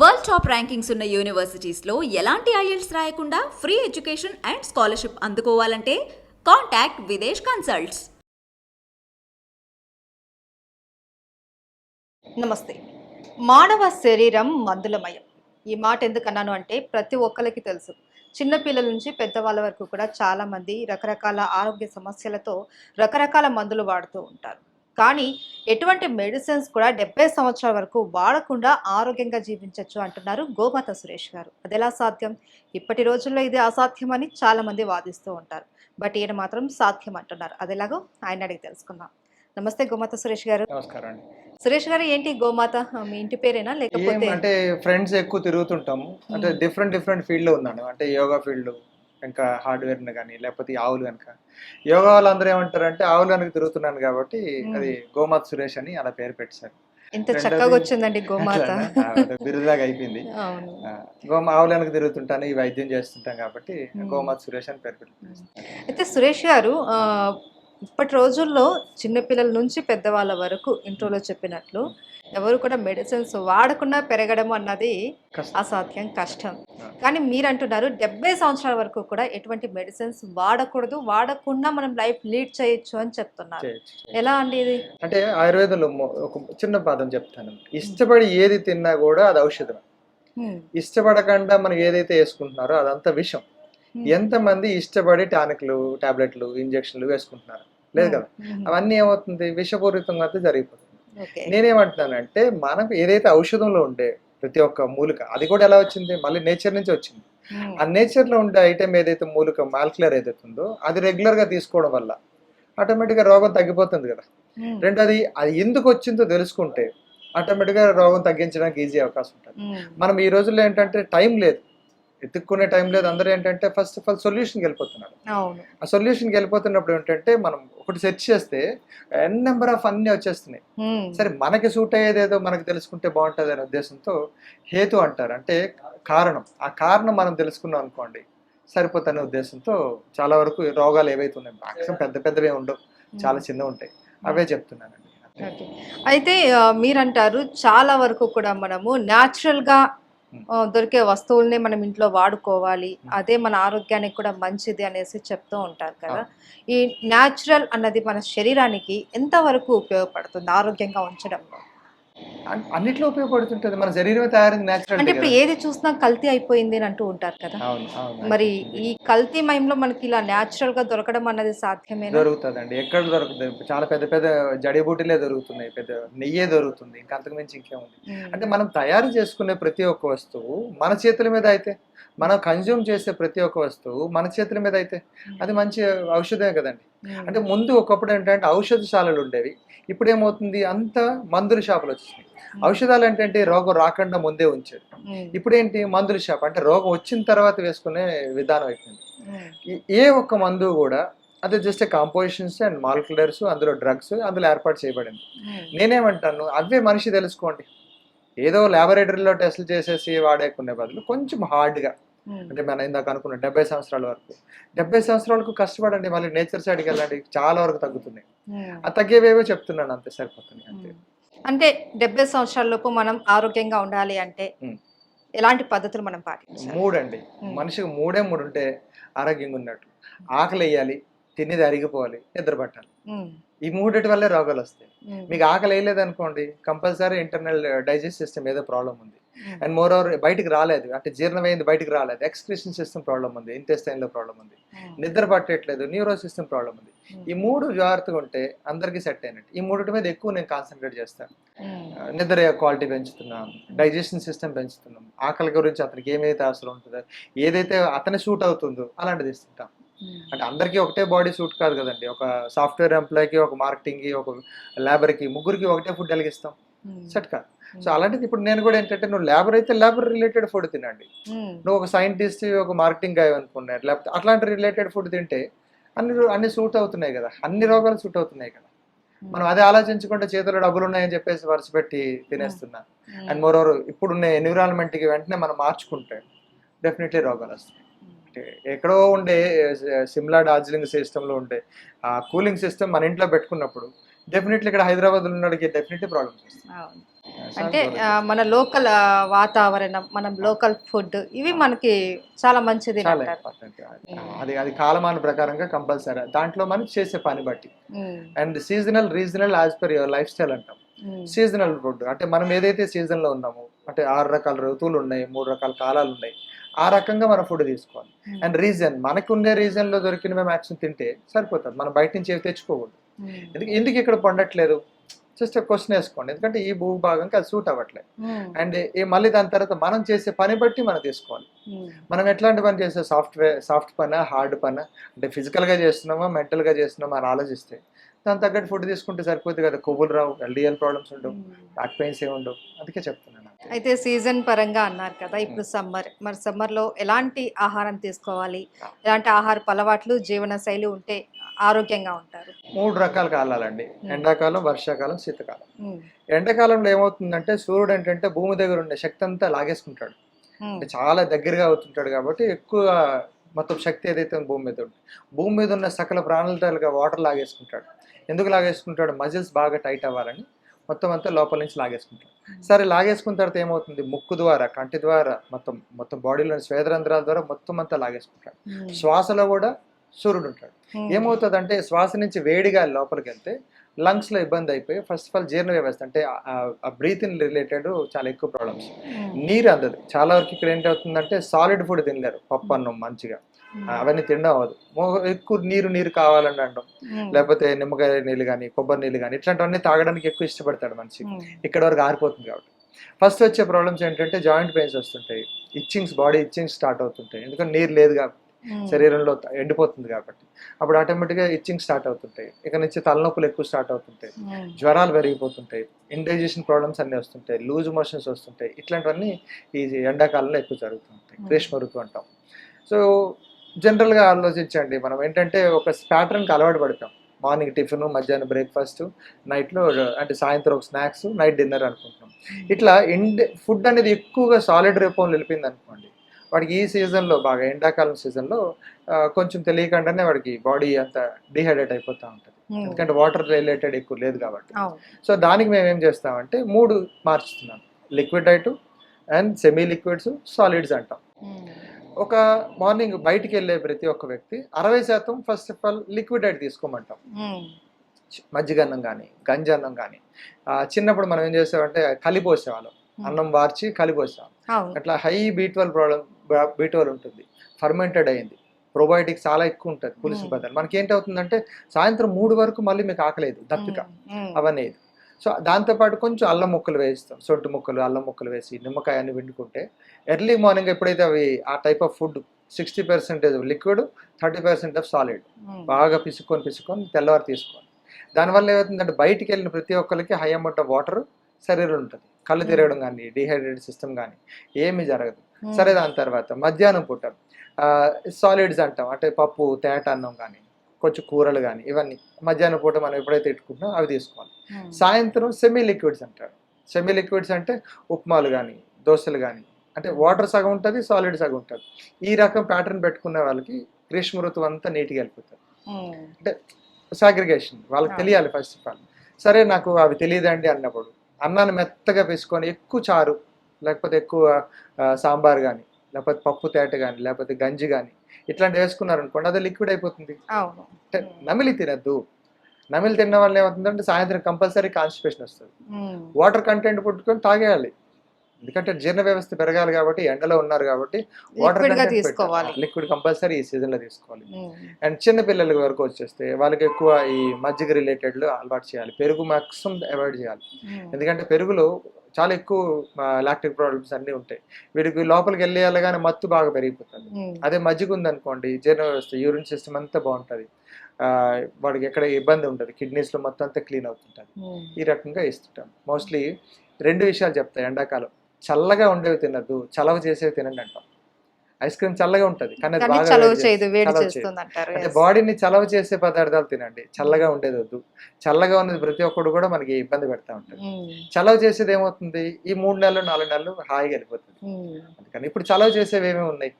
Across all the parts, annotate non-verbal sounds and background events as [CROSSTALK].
World top rankings ఉన్న యూనివర్సిటీస్లో ఎలాంటి IELTS రాయకుండా ఫ్రీ ఎడ్యుకేషన్ అండ్ స్కాలర్షిప్ అందుకోవాలంటే కాంటాక్ట్ విదేశ్ కన్సల్ట్స్. నమస్తే. మానవ శరీరం మందులమయం. ఈ మాట ఎందుకు అన్నాను అంటే ప్రతి ఒక్కరికి తెలుసు. చిన్నపిల్లల నుంచి పెద్దవాళ్ళ వరకు కూడా చాలామంది రకరకాల ఆరోగ్య సమస్యలతో రకరకాల మందులు వాడుతూ ఉంటారు. కానీ ఎటువంటి మెడిసిన్స్ కూడా డెబ్బై సంవత్సరాల వరకు వాడకుండా ఆరోగ్యంగా జీవించవచ్చు అంటున్నారు గోమాత సురేష్ గారు. అది ఎలా సాధ్యం? ఇప్పటి రోజుల్లో ఇది అసాధ్యమని చాలా మంది వాదిస్తూ ఉంటారు. బట్ ఈయన మాత్రం సాధ్యం అంటున్నారు. అది ఎలాగో ఆయన అడిగి తెలుసుకుందాం. నమస్తే గోమాత సురేష్ గారు. నమస్కారం అండి. సురేష్ గారు ఏంటి గోమాత? మీ ఇంటి పేరేనా? లేకపోతే అంటే ఫ్రెండ్స్ ఎక్కువ తిరుగుతుంటాము అంటే. డిఫరెంట్ డిఫరెంట్ ఫీల్డ్లో ఉన్నాను. అంటే యోగా ఫీల్డ్ ఇంకా హార్డ్వేర్ కానీ లేకపోతే ఆవులు కనుక యోగా వాళ్ళందరూ ఏమంటారు అంటే ఆవులు కనుక తిరుగుతున్నాను కాబట్టి. అది గోమాత్ సురేష్ అని అలా పేరు పెట్టారు. ఇంత చక్కగా వచ్చిందండి గోమాత. బిరుదాగా అయిపోయింది. గోమ ఆవులు కనుక తిరుగుతుంటాను ఈ వైద్యం చేస్తుంటాం కాబట్టి. గోమాత్ సురేష్ అని పేరు అయితే సురేష్ గారు ఇప్పటి రోజుల్లో చిన్నపిల్లల నుంచి పెద్దవాళ్ళ వరకు ఇంట్రోలో చెప్పినట్లు ఎవరు కూడా మెడిసిన్స్ వాడకుండా పెరగడం అన్నది. అసాధ్యం కష్టం. కానీ మీరు అంటున్నారు డెబ్బై సంవత్సరాల వరకు కూడా ఎటువంటి మెడిసిన్స్ వాడకూడదు వాడకుండా మనం లైఫ్ లీడ్ చేయొచ్చు అని చెప్తున్నారు. ఎలా అండి ఇది అంటే ఆయుర్వేదంలో ఒక చిన్న పాదం చెప్తాను ఇష్టపడి ఏది తిన్నా కూడా అది ఔషధం. ఇష్టపడకుండా మనం ఏదైతే వేసుకుంటున్నారో అదంతా విషం. ఎంతమంది ఇష్టపడి టానిక్లు టాబ్లెట్లు ఇంజక్షన్లు వేసుకుంటున్నారు లేదు కదా. అవన్నీ ఏమవుతుంది? విషపూరితంగా అయితే జరిగిపోతుంది. నేనేమంటున్నానంటే మనకు ఏదైతే ఔషధంలో ఉండే ప్రతి ఒక్క మూలిక అది కూడా ఎలా వచ్చింది? మళ్ళీ నేచర్ నుంచి వచ్చింది. ఆ నేచర్లో ఉండే ఐటెం ఏదైతే మూలిక మాల్క్యులర్ ఏదైతే ఉందో అది రెగ్యులర్గా తీసుకోవడం వల్ల ఆటోమేటిక్గా రోగం తగ్గిపోతుంది కదా. రెండోది అది ఎందుకు వచ్చిందో తెలుసుకుంటే ఆటోమేటిక్గా రోగం తగ్గించడానికి ఈజీ అవకాశం ఉంటుంది. మనం ఈ రోజుల్లో ఏంటంటే టైం లేదు. ఎత్తుక్కునే టైం లేదు. అందరూ ఏంటంటే ఫస్ట్ ఆఫ్ ఆల్ సొల్యూషన్కి వెళ్ళిపోతున్నారు. అవును. ఆ సొల్యూషన్కి వెళ్ళిపోతున్నప్పుడు ఏంటంటే మనం ఒకటి సెర్చ్ చేస్తే ఎన్ నెంబర్ ఆఫ్ అన్ని వచ్చేస్తున్నాయి. సరే మనకి సూట్ అయ్యేదేదో మనకి తెలుసుకుంటే బాగుంటుంది అనే ఉద్దేశంతో హేతు అంటారు. అంటే కారణం. ఆ కారణం మనం తెలుసుకున్నాం అనుకోండి సరిపోతున్న ఉద్దేశంతో చాలా వరకు రోగాలు ఏవైతే ఉన్నాయి మాక్సిమం పెద్ద పెద్దవే ఉండవు. చాలా చిన్నవి ఉంటాయి. అవే చెప్తున్నానండి. అయితే మీరంటారు చాలా వరకు కూడా మనము natural గా. ఆ, దొరికే వస్తువుల్ని మనం ఇంట్లో వాడుకోవాలి. అదే మన ఆరోగ్యానికి కూడా మంచిది అనేసి చెప్తూ ఉంటారు కదా. ఈ న్యాచురల్ అన్నది మన శరీరానికి ఎంత వరకు ఉపయోగపడుతుంది ఆరోగ్యంగా ఉంచడంలో? అన్నిట్లో ఉపయోగపడుతుంటుంది. మన శరీరమే తయారైంది అంటే ఇప్పుడు ఏది చూసినా కల్తీ అయిపోయింది అని అంటూ ఉంటారు కదా. మరి ఈ కల్తీ మయంలో మనకి ఇలా న్యాచురల్గా దొరకడం అన్నది సాధ్యమేనా? దొరుకుతుందండి. ఎక్కడ దొరుకుతుంది? చాలా పెద్ద పెద్ద జడీబూటీలే దొరుకుతున్నాయి. పెద్ద నెయ్యే దొరుకుతుంది. ఇంకా అంతకు మించి ఇంకేముంది. అంటే మనం తయారు చేసుకునే ప్రతి ఒక్క వస్తువు మన చేతుల మీద అయితే మనం కన్జ్యూమ్ చేసే ప్రతి ఒక్క వస్తువు మన చేతుల మీద అయితే అది మంచి ఔషధమే కదండి. Hmm. అంటే ముందు ఒకప్పుడు ఏంటంటే ఔషధశాలలు ఉండేవి. ఇప్పుడు ఏమవుతుంది? అంత మందుల షాపులు వచ్చేసినాయి. ఔషధాలు ఏంటంటే రోగం రాకుండా ముందే ఉంచేది Hmm. ఇప్పుడు ఏంటి? మందుల షాప్ అంటే రోగం వచ్చిన తర్వాత వేసుకునే విధానం అయిపోయింది. Hmm. ఏ ఒక్క మందు కూడా అది జస్ట్ కాంపోజిషన్స్ అండ్ మాలిక్యులర్స్ అందులో డ్రగ్స్ అందులో ఏర్పాటు చేయబడింది. Hmm. నేనేమంటాను? అవే మనిషి తెలుసుకోండి. ఏదో ల్యాబొరేటరీలో టెస్ట్లు చేసేసి వాడేకునే బదులు కొంచెం హార్డ్గా Hmm. అంటే మనం ఇందాక అనుకున్న డెబ్బై సంవత్సరాల వరకు. డెబ్బై సంవత్సరాలకు కష్టపడండి మళ్ళీ నేచర్ సైడ్కి వెళ్ళండి చాలా వరకు తగ్గుతున్నాయి. Hmm. ఆ తగ్గేవేవో చెప్తున్నాను అంతే సరిపోతుంది అంతే. అంటే డెబ్బై సంవత్సరాల లోపు మనం ఆరోగ్యంగా ఉండాలి అంటే. ఎలాంటి పద్ధతులు మనం పాటించాలి? మూడండి. మనిషికి మూడే మూడు ఉంటే ఆరోగ్యంగా ఉన్నట్టు. ఆకలి వేయాలి తినేది అరిగిపోవాలి నిద్ర పట్టాలి. ఈ మూడిటి వల్లే రోగాలు వస్తాయి. మీకు ఆకలి వేయలేదు అనుకోండి కంపల్సరీ ఇంటర్నల్ డైజెస్ట్ సిస్టమ్ ఏదో ప్రాబ్లం ఉంది. అండ్ మోర్ ఓవర్ బయటికి రాలేదు. అంటే జీర్ణమైంది బయటికి రాలేదు. ఎక్స్క్రిషన్ సిస్టమ్ ప్రాబ్లం ఉంది. ఇంటెస్టైన్లో ప్రాబ్లం ఉంది. ఉమ్, నిద్ర పట్టట్లేదు. న్యూరో సిస్టమ్ ప్రాబ్లం ఉంది. ఉమ్, ఈ మూడు జాగ్రత్తగా ఉంటే అందరికీ సెట్ అయినట్టు. ఈ మూడిటి మీద ఎక్కువ నేను కాన్సన్ట్రేట్ చేస్తాను. ఆ, నిద్ర క్వాలిటీ పెంచుతున్నాం. డైజెషన్ సిస్టమ్ పెంచుతున్నాం. ఆకలి గురించి అతనికి ఏమైతే అవసరం ఉంటుందో ఏదైతే అతని సూట్ అవుతుందో అలాంటిది ఇస్తుంటాం. అంటే అందరికీ ఒకటే బాడీ సూట్ కాదు కదండి. ఒక సాఫ్ట్వేర్ ఎంప్లాయ్కి ఒక మార్కెటింగ్కి ఒక లేబర్కి ముగ్గురికి ఒకటే ఫుడ్ వెలిగిస్తాం. ఉమ్, సెట్ కాదు. సో అలాంటిది ఇప్పుడు నేను కూడా ఏంటంటే నువ్వు లేబర్ అయితే లేబర్ రిలేటెడ్ ఫుడ్ తినండి. నువ్వు ఒక సైంటిస్ట్ ఒక మార్కెటింగ్ గాయ అనుకున్నారు లేకపోతే అట్లాంటి రిలేటెడ్ ఫుడ్ తింటే అన్ని అన్ని సూట్ అవుతున్నాయి కదా. అన్ని రోగాలు సూట్ అవుతున్నాయి కదా. మనం అదే ఆలోచించుకుంటే చేతిలో డబ్బులు ఉన్నాయని చెప్పేసి వరుస పెట్టి తినేస్తున్నా. అండ్ మోర్ ఓవర్ ఇప్పుడున్న ఎన్విరాన్మెంట్కి వెంటనే మనం మార్చుకుంటే డెఫినెట్లీ రోగాలు వస్తాయి. ఎక్కడో ఉండే సిమ్లా డార్జిలింగ్ సిస్టంలో ఉండే ఆ కూలింగ్ సిస్టమ్ మన ఇంట్లో పెట్టుకున్నప్పుడు డెఫినెట్లీ ఇక్కడ హైదరాబాద్లో ఉన్నడికి డెఫినెట్లీ ప్రాబ్లమ్స్ వస్తాయి. అంటే మన లోకల్ వాతావరణం మనం లోకల్ ఫుడ్ ఇవి మనకి చాలా మంచిది అది అది కాలమాన ప్రకారంగా కంపల్సరీ. దాంట్లో మనం చేసే పని బట్టి. And seasonal regional as per your lifestyle అంటాం సీజనల్ ఫుడ్ అంటే మనం ఏదైతే సీజన్లో ఉన్నామో అంటే ఆరు రకాల ఋతువులు ఉన్నాయి మూడు రకాల కాలాలు ఉన్నాయి ఆ రకంగా మనం ఫుడ్ తీసుకోవాలి. అండ్ రీజన్ మనకు ఉండే రీజన్లో దొరికినవి మ్యాక్సిమం తింటే సరిపోతుంది. మనం బయట నుంచి తెచ్చుకోకూడదు. ఎందుకు ఇక్కడ పండట్లేదు? జస్ట్ క్వశ్చన్ వేసుకోండి. ఎందుకంటే ఈ భూభాగంకి అది సూట్ అవ్వట్లేదు. అండ్ ఏ మళ్ళీ దాని తర్వాత మనం చేసే పని బట్టి మనం తీసుకోవాలి. ఉమ్, మనం ఎట్లాంటి పని చేస్తే సాఫ్ట్వేర్ సాఫ్ట్ పనా హార్డ్ పనా? అంటే ఫిజికల్గా చేస్తున్నామా మెంటల్గా చేస్తున్నామా అని ఆలోచిస్తే దాని తగ్గట్టు ఫుడ్ తీసుకుంటే సరిపోతుంది కదా. కొవ్వులు రావు ఎల్డిఎల్ ప్రాబ్లమ్స్ ఉండవు ఉమ్. బ్యాక్ పెయిన్స్ ఏమి ఉండవు. అందుకే చెప్తున్నాను. అయితే సీజన్ పరంగా అన్నారు కదా ఇప్పుడు సమ్మర్. మరి సమ్మర్లో ఎలాంటి ఆహారం తీసుకోవాలి? ఎలాంటి ఆహార అలవాట్లు జీవన శైలి ఉంటే ఆరోగ్యంగా ఉంటారు. మూడు రకాల కాలాలండి. ఎండాకాలం వర్షాకాలం శీతకాలం. ఎండాకాలంలో ఏమవుతుందంటే సూర్యుడు ఏంటంటే భూమి దగ్గర ఉండే శక్తి అంతా లాగేసుకుంటాడు చాలా దగ్గరగా అవుతుంటాడు కాబట్టి ఎక్కువ మొత్తం శక్తి ఏదైతే భూమి మీద ఉంటుంది భూమి మీద ఉన్న సకల ప్రాణాలతో వాటర్ లాగేసుకుంటాడు. ఎందుకు లాగేసుకుంటాడు? మజిల్స్ బాగా టైట్ అవ్వాలని మొత్తం అంతా లోపల నుంచి లాగేసుకుంటాడు. సరే లాగేసుకున్న తర్వాత ఏమవుతుంది? ముక్కు ద్వారా కంటి ద్వారా మొత్తం మొత్తం బాడీలోని స్వేదరంధ్రాల ద్వారా మొత్తం అంతా లాగేసుకుంటాడు. శ్వాసలో కూడా సూర్యుడు ఉంటాడు ఉమ్, ఏమవుతుంది అంటే శ్వాస నుంచి వేడిగా లోపలికి వెళ్తే లంగ్స్లో ఇబ్బంది అయిపోయి ఫస్ట్ ఆఫ్ ఆల్ జీర్ణ వ్యవస్థ అంటే ఆ బ్రీత్ ఇన్ రిలేటెడ్ చాలా ఎక్కువ ప్రాబ్లమ్స్. నీరు అందదు. చాలా వరకు ఇక్కడ ఏంటవుతుందంటే సాలిడ్ ఫుడ్ తినలేరు. పప్పు అన్నం మంచిగా. అవన్నీ తినడం అవ్వదు ఎక్కువ నీరు నీరు కావాలని అనడం ఉమ్, లేకపోతే నిమ్మకాయ నీళ్ళు కానీ కొబ్బరి నీళ్ళు కానీ ఇట్లాంటివన్నీ తాగడానికి ఎక్కువ ఇష్టపడతాడు మనిషి ఇక్కడ వరకు ఆరిపోతుంది కాబట్టి. ఫస్ట్ వచ్చే ప్రాబ్లమ్స్ ఏంటంటే జాయింట్ పెయిన్స్ వస్తుంటాయి. ఇచ్చింగ్స్ బాడీ ఇచ్చింగ్స్ స్టార్ట్ అవుతుంటాయి. ఎందుకంటే నీరు లేదు కాబట్టి శరీరంలో త- ఎండిపోతుంది కాబట్టి. అప్పుడు ఆటోమేటిక్గా ఇచ్చింగ్ స్టార్ట్ అవుతుంటాయి. ఇక నుంచి తలనొప్పులు ఎక్కువ స్టార్ట్ అవుతుంటాయి. ఉమ్, జ్వరాలు పెరిగిపోతుంటాయి. ఇండైజెషన్ ప్రాబ్లమ్స్ అన్నీ వస్తుంటాయి. లూజ్ మోషన్స్ వస్తుంటాయి. ఇట్లాంటివన్నీ ఈ ఎండాకాలంలో ఎక్కువ జరుగుతుంటాయి. Hmm. గ్రీష్మ ఋతువు అంటాం. సో జనరల్గా ఆలోచించండి. మనం ఏంటంటే ఒక ప్యాటర్న్కి అలవాటు పడతాం మార్నింగ్ టిఫిన్ మధ్యాహ్నం బ్రేక్ఫాస్ట్ నైట్లో అంటే సాయంత్రం ఒక స్నాక్స్ నైట్ డిన్నర్ అనుకుంటున్నాం. ఇట్లా ఎండ్ ఫుడ్ అనేది ఎక్కువగా సాలిడ్ రూపంలో వెళ్ళిపోయింది అనుకోండి. వాడికి ఈ సీజన్లో బాగా ఎండాకాలం సీజన్లో కొంచెం తెలియకుండానే వాడికి బాడీ అంత డిహైడ్రేట్ అయిపోతూ ఉంటుంది. ఎందుకంటే వాటర్ రిలేటెడ్ ఎక్కువ లేదు కాబట్టి. సో దానికి మేము ఏం చేస్తామంటే మూడు మార్చుతున్నాం. Liquid diet and semi liquids solids అంటాం ఒక మార్నింగ్ బయటికి వెళ్ళే ప్రతి ఒక్క వ్యక్తి అరవై శాతం first of all liquid diet తీసుకోమంటాం. Um, మజ్జిగ అన్నం కానీ గంజి అన్నం కానీ చిన్నప్పుడు మనం ఏం చేసామంటే కలిపోసేవాళ్ళం. అన్నం వార్చి కలిపోసాం అట్లా high B twelve problem B twelve ఉంటుంది. ఫర్మెంటెడ్ అయింది. ప్రోబయోటిక్ చాలా ఎక్కువ ఉంటుంది పులుసు. బదులు మనకి ఏంటవుతుందంటే సాయంత్రం మూడు వరకు మళ్ళీ మీకు ఆకలేదు దప్పిక అవన్నీ సో దాంతోపాటు కొంచెం అల్లం ముక్కలు వేయిస్తాం. సొంటి ముక్కలు అల్లం ముక్కలు వేసి నిమ్మకాయ అన్ని పిండుకుంటే ఎర్లీ మార్నింగ్ ఎప్పుడైతే అవి ఆ type of food sixty percentage liquid thirty percent of solid బాగా పిసుకొని పిసుకొని తెల్లవారు తీసుకోవాలి. దానివల్ల ఏమవుతుందంటే బయటికి వెళ్ళిన ప్రతి ఒక్కరికి హై అమౌంట్ ఆఫ్ వాటర్ శరీరం ఉంటుంది. కళ్ళు. తిరగడం కానీ డిహైడ్రేటెడ్ సిస్టమ్ కానీ ఏమీ జరగదు. సరే దాని తర్వాత మధ్యాహ్నం పూట సాలిడ్స్ అంటాం. అంటే పప్పు తేట అన్నం కానీ కొంచెం కూరలు కానీ ఇవన్నీ మధ్యాహ్నం పూట మనం ఎప్పుడైతే పెట్టుకుంటామో అవి తీసుకోవాలి. సాయంత్రం సెమీ లిక్విడ్స్ అంటారు. సెమీ లిక్విడ్స్ అంటే ఉప్మాలు కానీ దోశలు కానీ అంటే వాటర్ సగం ఉంటుంది సాలిడ్ సగం ఉంటుంది. ఈ రకం ప్యాటర్న్ పెట్టుకున్న వాళ్ళకి గ్రీష్మ ఋతువు అంతా నీట్గా వెళ్ళిపోతుంది. ఉమ్, సాగ్రిగేషన్ వాళ్ళకి. తెలియాలి ఫస్ట్ ఆఫ్ ఆల్ సరే నాకు అవి తెలియదండి అన్నప్పుడు అన్నాన్ని మెత్తగా వేసుకొని ఎక్కువ చారు లేకపోతే ఎక్కువ సాంబార్ కానీ లేకపోతే పప్పు తేట కానీ లేకపోతే గంజి కానీ ఇట్లాంటివి వేసుకున్నారనుకోండి అది లిక్విడ్ అయిపోతుంది. నమిలి తినద్దు. నమిలి తినడం వల్ల ఏమవుతుందంటే సాయంత్రం కంపల్సరీ కాన్స్టిపేషన్ వస్తుంది. వాటర్ కంటెంట్ పుట్టుకొని తాగేయాలి. ఎందుకంటే జీర్ణ వ్యవస్థ పెరగాలి కాబట్టి ఎండలో ఉన్నారు కాబట్టి వాటర్ లిక్విడ్ తీసుకోవాలి. లిక్విడ్ కంపల్సరీ ఈ సీజన్లో తీసుకోవాలి. అండ్ చిన్న పిల్లల వరకు వచ్చేస్తే వాళ్ళకి ఎక్కువ ఈ మజ్జిగ రిలేటెడ్ అలవాటు చేయాలి. పెరుగు మాక్సిమం అవాయిడ్ చేయాలి. ఎందుకంటే పెరుగులో చాలా ఎక్కువ లాక్టిక్ ప్రాబ్లమ్స్ అన్నీ ఉంటాయి. వీడికి లోపలికి వెళ్ళేయాలగానే మత్తు బాగా పెరిగిపోతుంది. అదే మజ్జిగ ఉందనుకోండి జీర్ణ వ్యవస్థ యూరిన్ సిస్టమ్ అంతా బాగుంటుంది. వాడికి ఎక్కడ ఇబ్బంది ఉంటుంది కిడ్నీస్లో మొత్తం అంతా క్లీన్ అవుతుంటుంది. ఈ రకంగా ఇస్తుంటాం మోస్ట్లీ రెండు విషయాలు చెప్తాయి ఎండాకాలం. చల్లగా ఉండేవి తినద్దు చలవ చేసేవి తినండి అంటాం ఐస్ క్రీమ్ చల్లగా ఉంటుంది కానీ అది బాగా చలువ వేడి చేయదు వేడి చలవ చేయదు. చేస్తుంది అంటారు అంటే. బాడీని చలవ చేసే పదార్థాలు తినండి చల్లగా ఉండేది వద్దు. చల్లగా ఉన్నది ప్రతి ఒక్కడు కూడా మనకి ఇబ్బంది పెడతా ఉంటుంది చలవ చేసేది ఏమవుతుంది? ఈ మూడు నెలలు నాలుగు నెలలు హాయిగా వెళ్ళిపోతుంది. అందుకని ఇప్పుడు చలవ చేసేవి ఏమేమి ఉన్నాయి?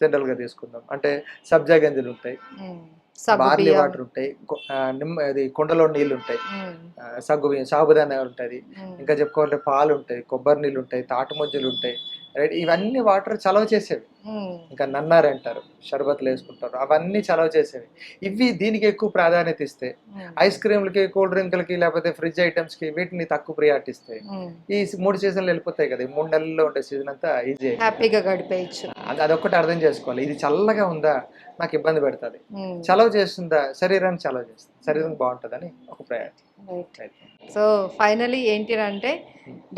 జనరల్గా తీసుకుందాం. అంటే సబ్జా గింజలు ఉంటాయి. బార్లీ. వాటర్ ఉంటాయి. నిమ్మ అది కొండలో నీళ్ళు ఉంటాయి. సగ్గు బియ్యం సాబుదానా ఉంటుంది. ఇంకా చెప్పుకోవాలంటే పాలు ఉంటాయి కొబ్బరి నీళ్ళు ఉంటాయి తాటి ముజ్జలు ఉంటాయి. రైట్ ఇవన్నీ వాటర్ చలవ చేసేవి. ఇంకా నన్నారు అంటారు షర్బత్లు వేసుకుంటారు అవన్నీ చలవ చేసేవి. ఇవి దీనికి ఎక్కువ ప్రాధాన్యత ఇస్తే ఐస్ క్రీమ్లకి కూల్ డ్రింక్లకి లేకపోతే ఫ్రిడ్జ్ ఐటమ్స్కి వీటిని తక్కువ ప్రియారిటీ ఇస్తాయి. ఈ మూడు సీజన్లు వెళ్ళిపోతాయి కదా ఈ మూడు నెలల్లో ఉండే సీజన్ అంతా ఈజీ హ్యాపీగా గడిపేయచ్చు. అది అదొక్కటి అర్థం చేసుకోవాలి. ఇది చల్లగా ఉందా నాకు ఇబ్బంది పెడుతుంది. చలవ చేస్తుందా శరీరాన్ని చలవ చేస్తుంది. శరీరం బాగుంటుందని ఒక ప్రయారిటీ రైట్. సో ఫైనలీ ఏంటి అంటే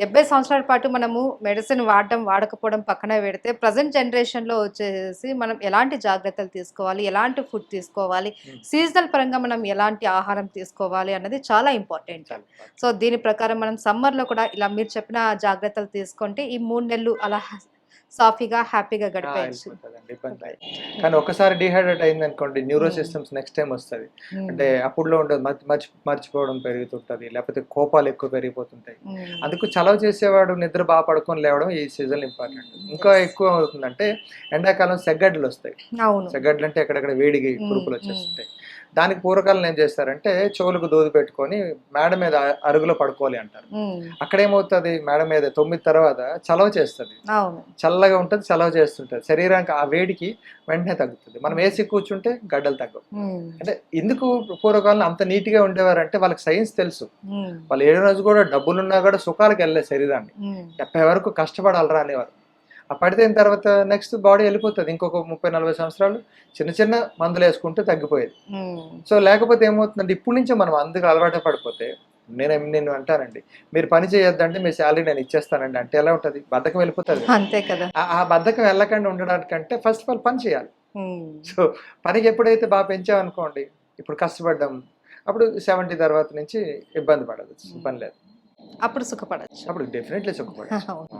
డెబ్బై సంవత్సరాల పాటు మనము మెడిసిన్ వాడడం వాడకపోవడం పక్కన పెడితే ప్రజెంట్ జనరేషన్లో వచ్చేసి మనం ఎలాంటి జాగ్రత్తలు తీసుకోవాలి? ఎలాంటి ఫుడ్ తీసుకోవాలి. సీజనల్ పరంగా మనం ఎలాంటి ఆహారం తీసుకోవాలి అన్నది చాలా ఇంపార్టెంట్. సో దీని ప్రకారం మనం సమ్మర్లో కూడా ఇలా మీరు చెప్పిన జాగ్రత్తలు తీసుకుంటే ఈ మూడు నెలలు అలా సాఫీగా హ్యాపీగా గడిపేయచ్చు. కానీ ఒకసారి డిహైడ్రేట్ అయింది అనుకోండి న్యూరో సిస్టమ్స్ నెక్స్ట్ టైం వస్తుంది. అంటే అప్పుడులో ఉండదు మర్చి మర్చి మర్చిపోవడం పెరుగుతుంటది లేకపోతే కోపాలు ఎక్కువ పెరిగిపోతుంటాయి. అందుకు చలవ చేసేవాడు నిద్ర బాగా పడుకొని లేవడం ఈ సీజన్ ఇంపార్టెంట్. ఇంకా ఎక్కువ అవుతుందంటే ఎండాకాలం సెగ్గడ్లు వస్తాయి అవును. సెగ్గడ్లు అంటే ఎక్కడెక్కడ వేడిగా కురుపులు వచ్చేస్తుంటాయి. దానికి పూర్వకాలం ఏం చేస్తారంటే చెవులకు దూది పెట్టుకొని మేడ మీద అరుగులో పడుకోవాలి అంటారు. అక్కడ ఏమవుతుంది మేడ మీద తొమ్మిది తర్వాత చలవ చేస్తుంది. చల్లగా ఉంటుంది చలవ చేస్తుంటుంది. శరీరానికి ఆ వేడికి వెంటనే తగ్గుతుంది. మనం ఏసీ కూర్చుంటే గడ్డలు తగ్గవు. అంటే ఎందుకు పూర్వకాలం అంత నీట్గా ఉండేవారంటే వాళ్ళకి సైన్స్ తెలుసు. వాళ్ళు ఏడు రోజు కూడా డబ్బులున్నా కూడా సుఖాలకు వెళ్ళే శరీరాన్ని. ఎప్పటి వరకు కష్టపడాలరా అనేవారు. ఆ పడిపోయిన తర్వాత నెక్స్ట్ బాడీ వెళ్ళిపోతుంది. ఇంకొక ముప్పై నలభై సంవత్సరాలు చిన్న చిన్న మందులు వేసుకుంటే తగ్గిపోయేది. సో లేకపోతే ఏమవుతుందంటే ఇప్పటి నుంచే మనం అందుకు అలవాటు పడిపోతే నేను నేను అంటానండి మీరు పని చేయొద్దంటే మీ శాలరీ నేను ఇచ్చేస్తానండి అంటే ఎలా ఉంటుంది? బద్ధకం వెళ్ళిపోతుంది అంతే కదా. ఆ- బద్ధకం వెళ్ళకుండా ఉండడానికంటే ఫస్ట్ ఆఫ్ ఆల్ పని చేయాలి. సో పనికి ఎప్పుడైతే బాగా పెంచామనుకోండి ఇప్పుడు కష్టపడ్డాం అప్పుడు సెవెంటీ తర్వాత నుంచి ఇబ్బంది పడదు పని లేదు. అప్పుడు సుఖపడచ్చు. అప్పుడు definitely సుఖపడచ్చు. [LAUGHS]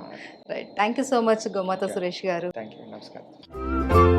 Right thank you so much Gomata Suresh garu thank you నమస్కారం